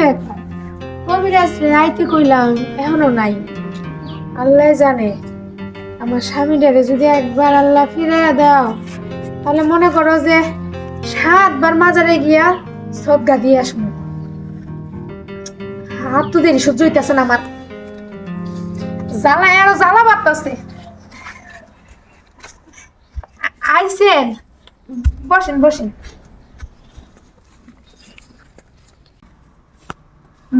ব্যাপার? কবিরাজ রে আইতে কইলাম, এখনও নাই। আল্লাহ জানে। আমার স্বামীটারে যদি একবার আল্লাহ ফিরাইয়া দাও, তাহলে মনে করো যে সাতবার মাজারে গিয়া সদগা দিয়ে আসব। হাত তো দেরি, সহ্য হইতেছে না আমার। জ্বালা আরও জ্বালা বাড়তেছে। আইসেন। বসেন বসেন।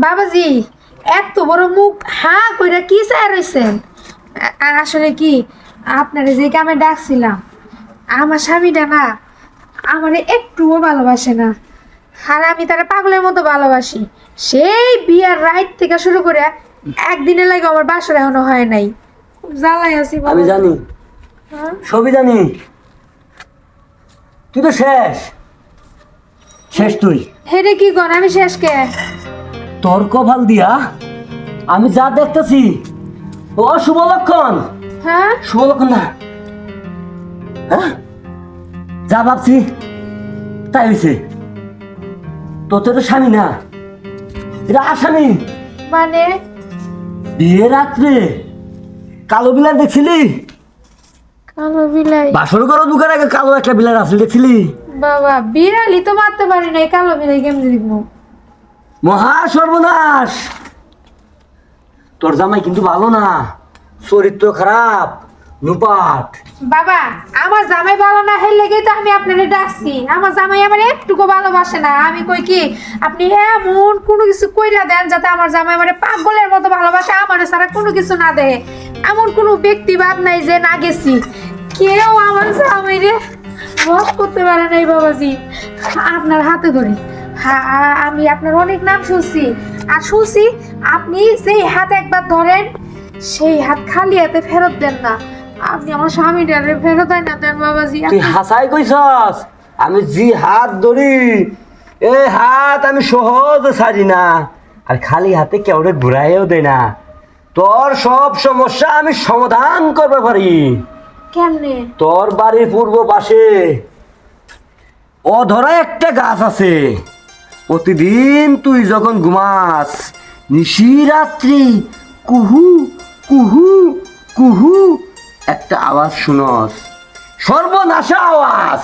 বাবাজি এত বড় মুখ হা কইরা কি চায় রইছেন? আ- আসলে কি আপনারে যে কামে ডাকছিলাম আমার স্বামীটা না আমারে একটুও ভালোবাসে না। আর আমি তারা পাগলের মতো ভালোবাসি। সেই বিয়ার রাইট থেকে শুরু করে একদিনে লাগে আমার বাসর এখনও হয় নাই। জ্বালাই আছি। আমি জানি। হ্যাঁ? সবই জানি। তুই তো শেষ। শেষ তুই। হেরে কি কর আমি শেষকে তোর ভালো দিয়া আমি যা দেখতেছি ও শুভ লক্ষণ। হ্যাঁ? শুভ লক্ষণ না। হ্যাঁ? যা ভাবছি তাই হয়েছে তো স্বামী না। এটা আসামি। মানে? বিয়ে রাত্রে কালো বিলার দেখছিলি? কালো বিলাই বাসর করো দুকার আগে কালো একটা বিলার আসলে দেখছিলি? বাবা বিড়ালি তো মারতে পারি নাই কালো বিলাই কেমনি দেখব? মহা সর্বনাশ। তোর জামাই কিন্তু ভালো না, চরিত্র খারাপ, নুপাট। বাবা, আমার জামাই ভালো না হের লেগেই তো আমি আপনারে ডাকছি। আমার জামাই আমার একটুকু ভালোবাসে না। আমি কই কি, আপনি এমন কোনো কিছু কইরা দেন যাতে আমার জামাই আমার পাগলের মতো ভালোবাসে, আমার ছাড়া কোনো কিছু না দেয়। এমন কোনো ব্যক্তিবাদ নাই যে না গেছি। কেউ আমার জামাই রে বস করতে পারে নাই, বাবাজি। আপনার হাতে ধরি। হ্যাঁ আমি আপনার অনেক নাম শুনছি। আর শুনছি আপনি যেই হাত একবার ধরেন সেই হাত খালি হাতে ফেরত দেন না। আপনি আমার স্বামীটারে ফেরত দেন না দেন বাবাজি। তুই হাসাই কইছস? আমি জি হাত ধরি এই হাত আমি সহজে ছাড়ি না আর খালি হাতে কেউরে ঘুরাইও দেয় না। তোর সব সমস্যা আমি সমাধান করতে পারি। কেমনে? তোর বাড়ির পূর্ব পাশে অধরা একটা গাছ আছে। প্রতিদিন তুই যখন ঘুমাস নিশিরাত্রি কুহু কুহু কুহু একটা আওয়াজ শুনস। সর্বনাশা আওয়াজ।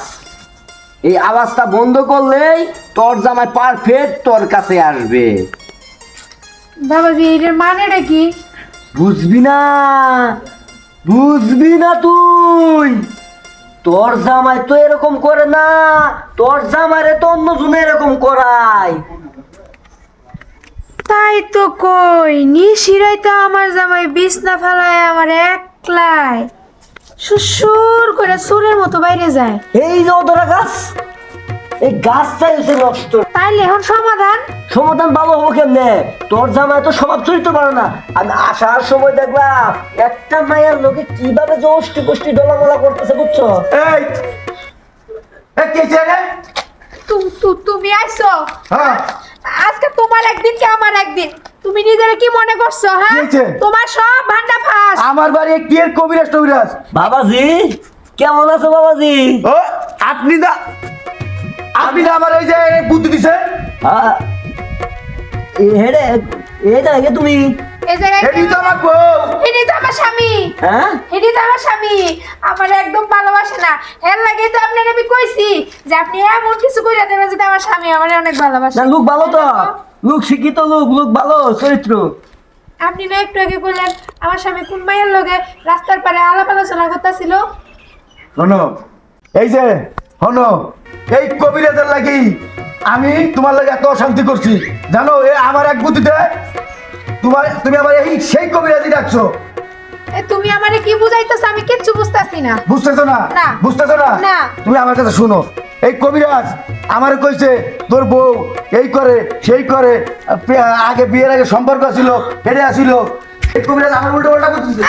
এই আওয়াজটা বন্ধ করলেই তোর জামাই পারফেক্ট তোর কাছে আসবে। বাবাজি এটার মানেটা কি? বুঝবি না বুঝবি না তুই। তোর জামাই তো এরকম করে না তোর জামাইরে তো অন্যজনে এরকম করায়। তাই তো কই নিশিরাই তো আমার জামাই বিছনা ফেলায় আমার একলাই। সুসুর করে সুরের মতো বাইরে যায়। এই যে অতটা গাছ এই গাছটাই হচ্ছে নষ্ট। তাইলে এখন সমাধান? সমাধান ভালো হব কেমনে? তোর জামাই তো স্বভাব চরিত্র পারে না। আমি আসার সময় দেখলাম একটা মায়ের লোকে কীভাবে জষ্টি গোষ্ঠী ডলামলা করতেছে বুঝছ? এই! এ কে তুমি আইছো হ্যাঁ। আজকে তোমার একদিন কি আমার একদিন? তুমি নিজেরা কি মনে করছ হ্যাঁ? তোমার সব ভান্ডা ফাঁস। আমার বাড়ি কি এর কবিরাজ টবিরাজ? বাবাজি কেমন আছো বাবাজি? ও আপনি না আপনি না আমার এই যে বুদ্ধি দিছে? এ- এই জায়গায় তুমি এই জায়গায় এটি তো আমার বউ। এটি তো আমার স্বামী। হ্যাঁ? এটি তো আমার স্বামী। আমার একদম ভালোবাসে না। এর লাগে তো আপনার আমি কইছি যে আপনি এমন কিছু কইরা দেবেন যাতে আমার স্বামী আমার অনেক ভালোবাসে। না লোক ভালো তো। লোক শিক্ষিত লোক লোক ভালো চরিত্র। আপনি না একটু আগে বললেন আমার স্বামী কোন মায়ের লগে রাস্তার পারে আলাপ আলোচনা করতেছিল? শোনো এই যে শোনো এই কবিরাজের লাগি আমি তোমার লাগে এত অশান্তি করছি। জানো এ আমার এক বুদ্ধিতে তোমার তুমি আমার এই সেই কবিরাজি ডাকছো। তুমি আমারে কি বুঝাইতেছ? আমি কিচ্ছু বুঝতাছি না। বুঝতেছো না। বুঝতেছো না? না। তুমি আমার কাছে শুনো। এই কবিরাজ আমার কইছে তোর বউ এই করে সেই করে আগে বিয়ের আগে সম্পর্ক ছিল হেরে আসিল। এই কবিরাজ আমার উল্টো পাল্টা করতেছে।